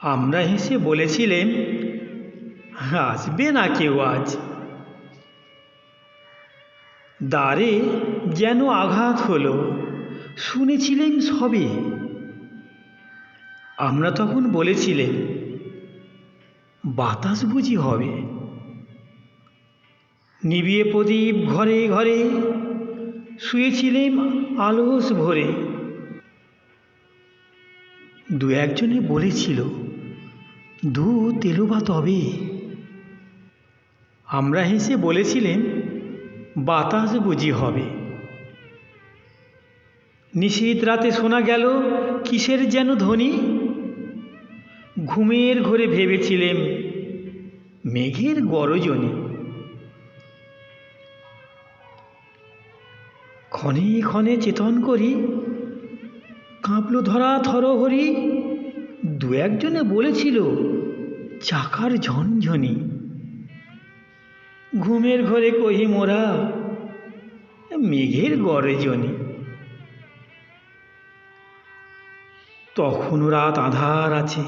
আমরা হেসে বলেছিলেম, আসবে না কেউ আজ। দ্বারে যেন আঘাত হলো, শুনেছিলেন সবে। আমরা তখন বলেছিলেন বাতাস বুঝি হবে। নিবিয়ে প্রদীপ ঘরে ঘরে শুয়েছিলেন আলস ভরে। দু একজনে বলেছিল দু তেলো বা তবে। আমরা হেসে বলেছিলেন, বাতাস বুঝি হবে। নিশীত রাতে শোনা গেল, কিসের যেন ধ্বনি? ঘুমের ঘরে ভেবেছিলেম মেঘের গরজনে। ক্ষণে ক্ষণে চেতন করি, কাঁপল ধরা থরহরি, দু একজনে বলেছিল চাকার ঝনঝনি। ঘুমের ঘরে কহি মোরা, মেঘের গরজনি তখনও রাত আধার আছে,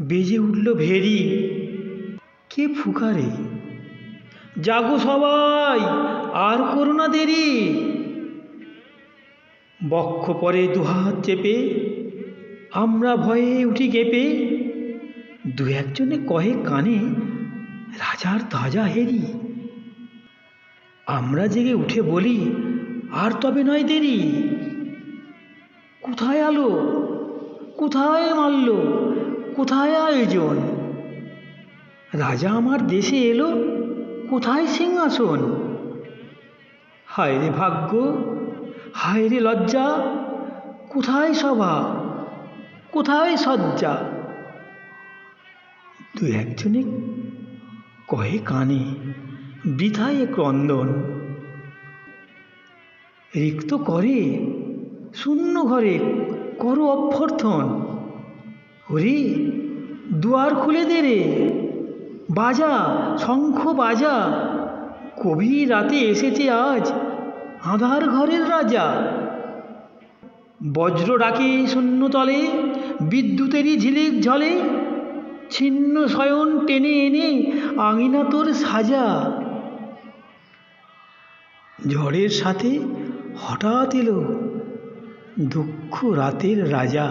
বেজে উঠল ভেরি। কে ফুকারে? জাগো সবাই, আর করো না দেরি। বক্ষ পরে দুহাত চেপে, আমরা ভয়ে উঠি কেঁপে দু একজনে কহে কানে, রাজার তাজা হেরি। আমরা জেগে উঠে বলি, আর তবে নয় দেরি। কোথায় আলো? কোথায় মারল কোথায় আয়োজন? রাজা আমার দেশে এলো, কোথায় সিংহাসন? হায় রে ভাগ্য, হায় রে লজ্জা, কোথায় সভা? কোথায় সজ্জা দু একজনে কহে কানে বৃথায় ক্রন্দন রিক্ত করে, শূন্য ঘরে করো অভ্যর্থন। হরি, দুয়ার খুলে দে রে। বাজা, শঙ্খ বাজা। কবি রাতে এসেছে আজ আধার ঘরের রাজা। বজ্র ডাকে শূন্যতলে বিদ্যুতেরই ঝিলিক ঝলে। ছিন্ন শয়ন টেনে এনে আঙিনা তোর সাজা। ঝড়ের সাথে হঠাৎ এলো দুঃখ রাতের রাজা।